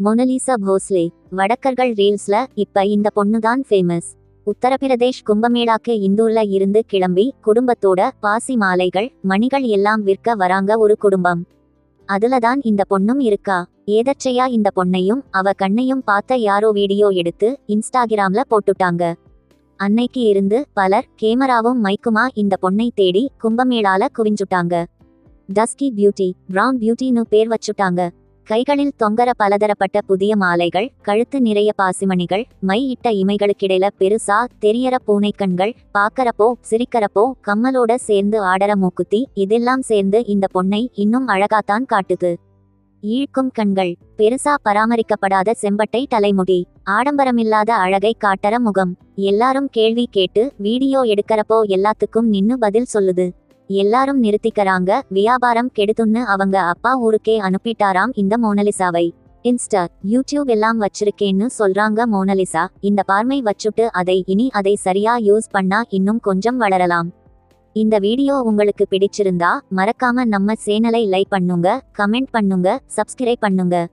Mona Lisa Bhosale வடக்கர்கள் ரீல்ஸ்ல இப்ப இந்த பொண்ணு தான் ஃபேமஸ் உத்தரப்பிரதேஷ் கும்பமேளாக்கு இந்தூர்ல இருந்து கிளம்பி குடும்பத்தோட பாசி மாலைகள் மணிகள் எல்லாம் விற்க வராங்க ஒரு குடும்பம். அதுல தான் இந்த பொண்ணும் இருக்கா? ஏதச்சையா இந்த பொண்ணையும் அவ கண்ணையும் பார்த்த யாரோ வீடியோ எடுத்து இன்ஸ்டாகிராம்ல போட்டுட்டாங்க. அன்னைக்கு இருந்து பலர் கேமராவும் மைக்குமா இந்த பொண்ணை தேடி கும்பமேளால குவிஞ்சுட்டாங்க. டஸ்கி பியூட்டி பிரவுன் பியூட்டின்னு பேர் வச்சுட்டாங்க. கைகளில் தொங்கர பலதரப்பட்ட புதிய மாலைகள் கழுத்து நிறைய பாசிமணிகள் மை இட்ட இமைகளுக்கிடையில பெருசா தெரியற பூனைக்கண்கள் பாக்கறப்போ சிரிக்கறப்போ கம்மலோட சேர்ந்து ஆடற மூக்குத்தி இதெல்லாம் சேர்ந்து இந்த பொண்ணை இன்னும் அழகாத்தான் காட்டுது. ஈழ்க்கும் கண்கள் பெருசா பராமரிக்கப்படாத செம்பட்டை தலைமுடி ஆடம்பரமில்லாத அழகை காட்டற முகம். எல்லாரும் கேள்வி கேட்டு வீடியோ எடுக்கறப்போ எல்லாத்துக்கும் நின்னு பதில் சொல்லுது. எல்லாரும் நிறுத்திக்கறாங்க. வியாபாரம் கெடுதுன்னு அவங்க அப்பா ஊருக்கே அனுப்பிட்டாராம் இந்த மோனலிசாவை. இன்ஸ்டா யூடியூப் எல்லாம் வச்சிருக்கேன்னு சொல்றாங்க மோனலிசா. இந்த பார்மை வச்சுட்டு அதை இனி அதை சரியா யூஸ் பண்ணா இன்னும் கொஞ்சம் வளரலாம். இந்த வீடியோ உங்களுக்கு பிடிச்சிருந்தா மறக்காம நம்ம சேனலை லைக் பண்ணுங்க கமெண்ட் பண்ணுங்க சப்ஸ்கிரைப் பண்ணுங்க.